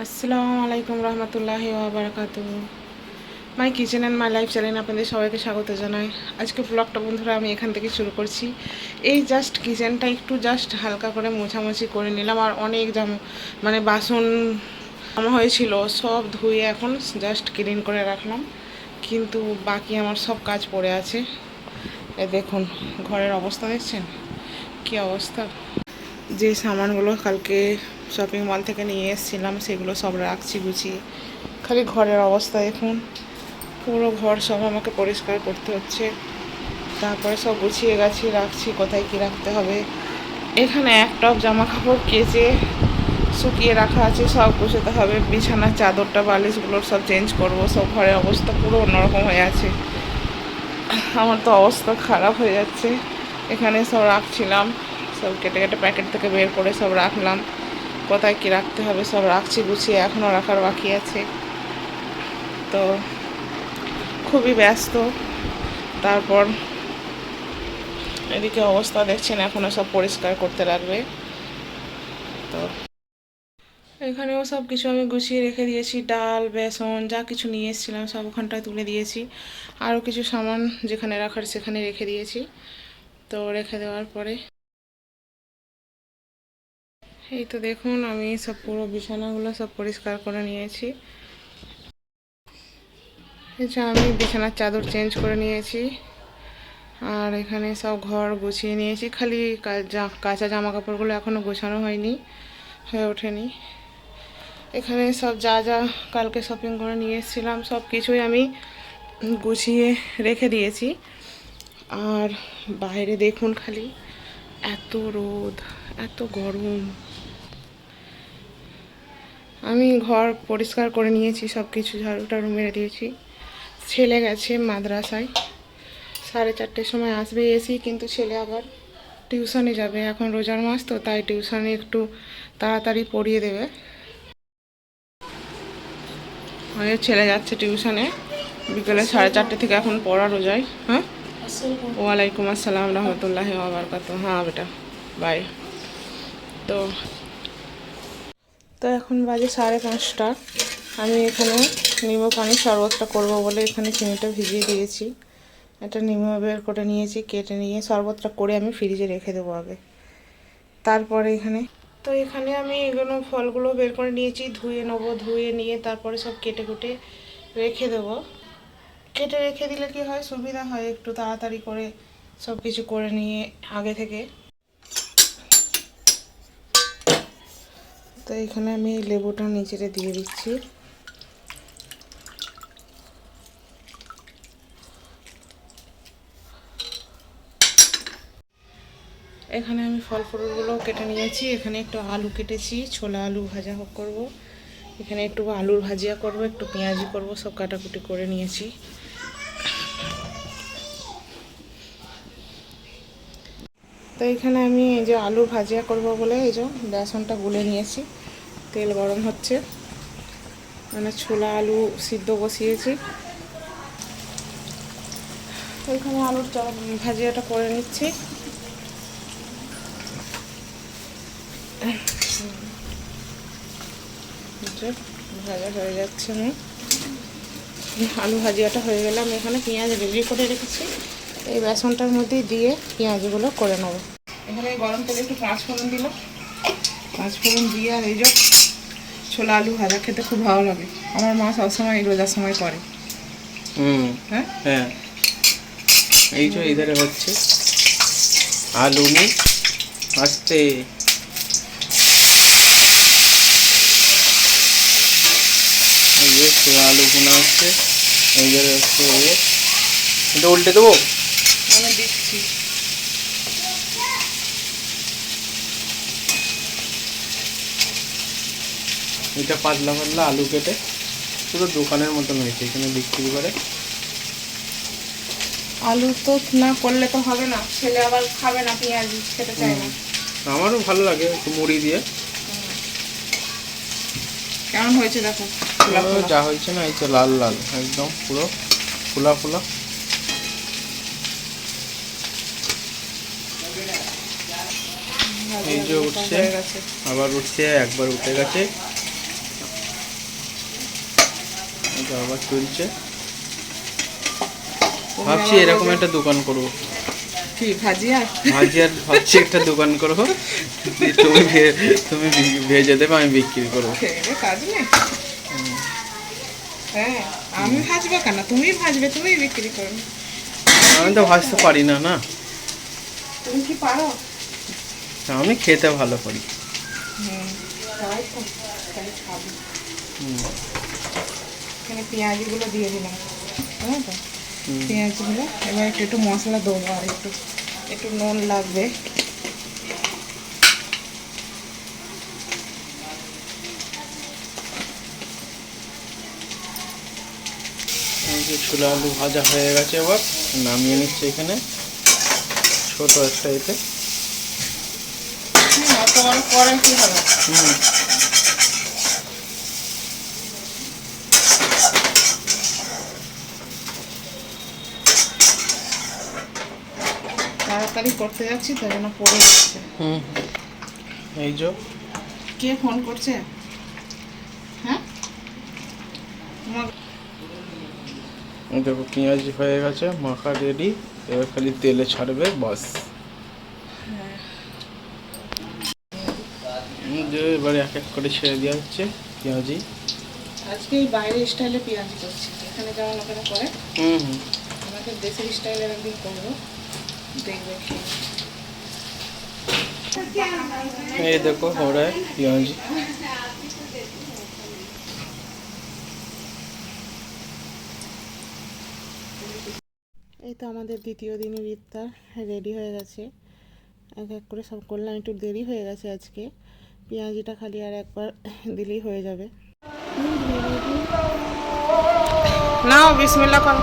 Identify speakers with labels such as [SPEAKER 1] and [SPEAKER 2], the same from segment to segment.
[SPEAKER 1] আসসালামু আলাইকুম রহমতুল্লাহি বারাকাতু my kitchen and my life channel আপনাদের সবাইকে স্বাগত জানাই। আজকে ব্লগটা বন্ধুরা আমি এখান থেকে শুরু করছি। এই জাস্ট কিচেনটা একটু জাস্ট হালকা করে মোছামুছি করে নিলাম আর অনেক জাম মানে বাসন জমা হয়েছিল, সব ধুয়ে এখন জাস্ট ক্লিন করে রাখলাম। কিন্তু বাকি আমার সব কাজ পড়ে আছে। এ দেখুন, ঘরের অবস্থা দেখছেন? কী অবস্থা? যে সামানগুলো কালকে শপিং মল থেকে নিয়ে এসেছিলাম, সেগুলো সব রাখছি গুছিয়ে খালি ঘরের অবস্থা দেখুন। পুরো ঘর সব আমাকে পরিষ্কার করতে হচ্ছে। তারপরে সব গুছিয়ে গেছি, রাখছি, কোথায় কি রাখতে হবে। এখানে এক টপ জামা কাপড় কেচে শুকিয়ে রাখা আছে, সব গুছোতে হবে। বিছানার চাদরটা বালিশগুলোর সব চেঞ্জ করব। সব ঘরের অবস্থা পুরো অন্যরকম হয়ে আছে। আমার তো অবস্থা খারাপ হয়ে যাচ্ছে। এখানে সব রাখছিলাম, সব কেটে কেটে প্যাকেট থেকে বের করে সব রাখলাম। কোথায় কি রাখতে হবে সব রাখছি, গুছিয়ে এখনও রাখার বাকি আছে। তো খুবই ব্যস্ত। তারপর এদিকে অবস্থা দেখছেন, এখনও সব পরিষ্কার করতে লাগবে। তো এখানেও সব কিছু আমি গুছিয়ে রেখে দিয়েছি, ডাল, বেসন, যা কিছু নিয়ে এসেছিলাম সব ওখানটায় তুলে দিয়েছি। আরও কিছু সামান যেখানে রাখার সেখানে রেখে দিয়েছি। তো রেখে দেওয়ার পরে এই তো দেখুন, আমি সব পুরো বিছানাগুলো সব পরিষ্কার করে নিয়েছি। যে আমি বিছানার চাদর চেঞ্জ করে নিয়েছি। আর এখানে সব ঘর গুছিয়ে নিয়েছি। খালি কাঁচা জামা কাপড়গুলো এখনও গোছানো হয়নি, হয়ে ওঠেনি। এখানে সব যা যা কালকে শপিং করে নিয়ে এসেছিলাম, সব কিছুই আমি গুছিয়ে রেখে দিয়েছি। আর বাইরে দেখুন খালি, এত রোদ, এত গরম। আমি ঘর পরিষ্কার করে নিয়েছি সব কিছু ঝাড়ু টাড়ু মেরে দিয়েছি। ছেলে গেছে মাদ্রাসায়। সাড়ে চারটের সময় আসবে এসি কিন্তু ছেলে আবার টিউশনে যাবে। এখন রোজার মাস, তো তাই টিউশনে একটু তাড়াতাড়ি পড়িয়ে দেবে। ওই ছেলে যাচ্ছে টিউশনে বিকেলে সাড়ে চারটে থেকে এখন পড়া রোজায়। হ্যাঁ? ওয়ালাইকুম আসসালাম রহমতুল্লাহ বাবরকাত হ্যাঁ বেটা। বাই তো তো এখন বাজে সাড়ে পাঁচটা। আমি এখানে নিমো পানির শরবতটা করব বলে এখানে চিনিটা ভিজিয়ে দিয়েছি। এটা নিমো বের করে নিয়েছি, কেটে নিয়ে শরবতটা করে আমি ফ্রিজে রেখে দেবো আগে। তারপরে এখানে তো এখানে আমি এগুলো ফলগুলো বের করে নিয়েছি, ধুয়ে নেব, ধুয়ে নিয়ে তারপরে সব কেটে কুটে রেখে দেবো। কেটে রেখে দিলে কি হয়? সুবিধা হয় একটু তাড়াতাড়ি করে সব কিছু করে নিয়ে আগে থেকে তো এখানে আমি এই লেবুটা নিচেতে দিয়ে দিচ্ছি। এখানে আমি ফল ফুলগুলো কেটে নিয়েছি। এখানে একটু আলু কেটেছি, ছোলা আলু ভাজা করব। এখানে একটু আলুর ভাজিয়া করব, একটু পেঁয়াজি করব, সব কাটাকুটি করে নিয়েছি। তো এখানে আমি এই যে আলু ভাজিয়া করব বলে এই যে বেসনটা গুলে নিয়েছি। তেল গরম হচ্ছে। মানে ছোলা, আলু সিদ্ধ বসিয়েছি। তো এখানে আলুর ভাজিয়াটা করে নিচ্ছি। ভাজা হয়ে যাচ্ছে না। আলু ভাজিয়াটা হয়ে গেলে আমি এখানে পেঁয়াজ রেডি করে রেখেছি। এই বেসনটার মধ্যে দিয়ে পেঁয়াজগুলো করে নেব। এখানে গরম তেলে একটু পাঁচ ফোড়ন দিলাম। পাঁচ ফোড়ন দিয়ে আর এই যে ছোলা আলু ভাজা খেতে খুব ভালো লাগে। আমার মা সবসময় এই রোজার সময় করে।
[SPEAKER 2] হুম
[SPEAKER 1] হ্যাঁ?
[SPEAKER 2] হ্যাঁ। এই যে ইধারে হচ্ছে আলু নি আসছে। এই যে সোয়া আলু ভুনা হচ্ছে। এই যে হচ্ছে এটা উল্টে দেবো?
[SPEAKER 1] আমি দিচ্ছি।
[SPEAKER 2] এটা পাতলা পাতলা আলু কেটে পুরো দোকানের মতন হয়েছে এখানে বিক্রি করে।
[SPEAKER 1] আলু তো না করলে তো হবে না ছেলে আবার খাবে না পেঁয়াজ খেতে চায় না।
[SPEAKER 2] আমারও ভালো লাগে একটু মুড়ি দিয়ে।
[SPEAKER 1] কেমন হয়েছে দেখো?
[SPEAKER 2] যা হয়েছে না এই তো লাল লাল একদম পুরো ফুলা ফুলা। এই যে উঠছে আবার উঠছে একবার উঠে গেছে। আবার চলছে। ভাবছি এরকম একটা দোকান করব।
[SPEAKER 1] কি
[SPEAKER 2] ভাবছি একটা দোকান করব। তুমি তুমি ভেজে দেবে আমি বিক্রি করব।
[SPEAKER 1] কাজ নেই। হ্যাঁ আমি ভাজবো কেন? তুমি ভাজবে তুমি বিক্রি করবে।
[SPEAKER 2] আমি তো ভাজতে পারি না না।
[SPEAKER 1] তুমি কি পারো?
[SPEAKER 2] আমি খেতে ভালো পারি
[SPEAKER 1] হুম তাই তো তাই খাব।
[SPEAKER 2] হুম,
[SPEAKER 1] এখানে পেঁয়াজগুলো দিয়ে দিলাম। বুঝলে তো?
[SPEAKER 2] হুম।
[SPEAKER 1] পেঁয়াজগুলো এবার একটু একটু মশলা দেবো আর একটু একটু নুন লাগবে।
[SPEAKER 2] ছোলা আলু ভাজা হয়ে গেছে এবার নামিয়ে নিচ্ছে এখানে। ছোট একটা এতে।
[SPEAKER 1] হুম, অত বড় করে কি হবে
[SPEAKER 2] হুম
[SPEAKER 1] তাড়াতাড়ি করতে যাচ্ছি তাই জন্য পড়ে যাচ্ছে।
[SPEAKER 2] হুম। এই যে।
[SPEAKER 1] কে ফোন করছে? হ্যাঁ?
[SPEAKER 2] দেখো পেঁয়াজ হয়ে গেছে মাখা রেডি এবার খালি তেলে ছাড়বে বাস। এবারে এক এক করে ছেড়ে দেওয়া হচ্ছে পেঁয়াজি।
[SPEAKER 1] আজকে এই বাইরে স্টাইলে পেঁয়াজ করছি এখানে যেমন ওখানে করে?
[SPEAKER 2] হুম হুম।
[SPEAKER 1] আমাকে দেশের স্টাইলের একদিন করব। দেখবে খেয়ে
[SPEAKER 2] এই দেখো ওরা পেঁয়াজি।
[SPEAKER 1] এই তো আমাদের দ্বিতীয় দিনের ইফতার রেডি হয়ে গেছে। এক এক করে সব করলাম একটু দেরি হয়ে গেছে আজকে। পেঁয়াজিটা খালি আর একবার দিলেই হয়ে যাবে। নাও বিসমিল্লা করো।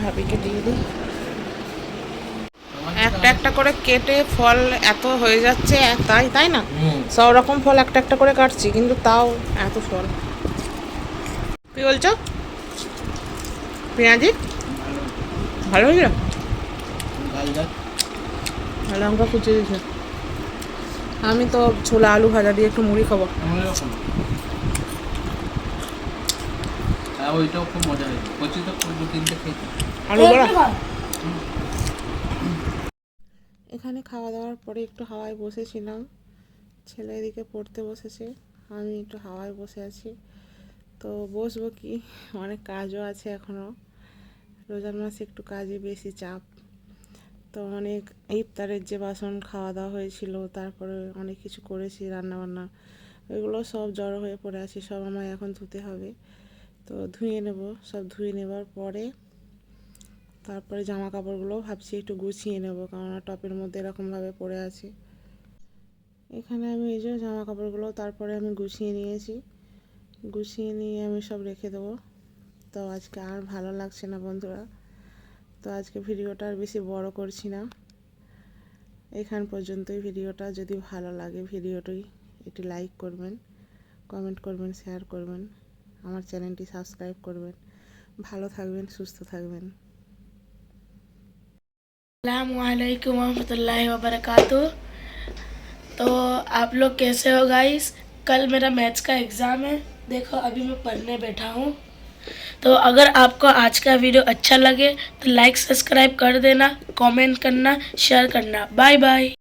[SPEAKER 1] ভাবিকে দিয়ে দিই একটা একটা করে কেটে ফল এত হয়ে যাচ্ছে তাই তাই না? সব রকম ফল একটা একটা করে কাটছি কিন্তু তাও এত ফল। কি বলছো? পেঁয়াজি? ভালো হয়েছে? লঙ্কা কুচিয়ে দিয়েছে আমি তো ছোলা আলু ভাজা দিয়ে একটু মুড়ি খাব।
[SPEAKER 2] হ্যাঁ, ওইটাও খুব মজা
[SPEAKER 1] এখানে খাওয়া দাওয়ার পরে একটু হাওয়ায় বসেছিলাম। ছেলে এদিকে পড়তে বসেছে আমি একটু হাওয়ায় বসে আছি। তো বসবো কি? অনেক কাজও আছে এখনও রোজার মাসে একটু কাজে বেশি চাপ। তো অনেক ইফতারের যে বাসন খাওয়া দাওয়া হয়েছিল, তারপরে অনেক কিছু করেছি, রান্নাবান্না ওইগুলো সব জড়ো হয়ে পড়ে আছে, সব আমায় এখন ধুতে হবে। তো ধুয়ে নেব, সব ধুয়ে নেবার পরে তারপরে জামা কাপড়গুলো ভাবছি একটু গুছিয়ে নেব, কেননা টপের মধ্যে এরকমভাবে পড়ে আছে। এখানে আমি এই যে জামা কাপড়গুলো তারপরে আমি গুছিয়ে নিয়েছি। গুছিয়ে নিয়ে আমি সব রেখে দেবো। তো আজকে আর ভালো লাগছে না বন্ধুরা। তো আজকে ভিডিওটা আর বেশি বড় করছি না এখান পর্যন্তই ভিডিওটা যদি ভালো লাগে ভিডিওটি একটি লাইক করবেন কমেন্ট করবেন শেয়ার করবেন আমার চ্যানেলটি সাবস্ক্রাইব করবেন ভালো থাকবেন সুস্থ থাকবেন
[SPEAKER 3] वालेकुम वरहमतुल्लाहि वबरकातुह तो आप लोग कैसे हो गाइस कल मेरा मैथ्स का एग्ज़ाम है देखो अभी मैं पढ़ने बैठा हूँ तो अगर आपको आज का वीडियो अच्छा लगे तो लाइक सब्सक्राइब कर देना कमेंट करना शेयर करना। Bye bye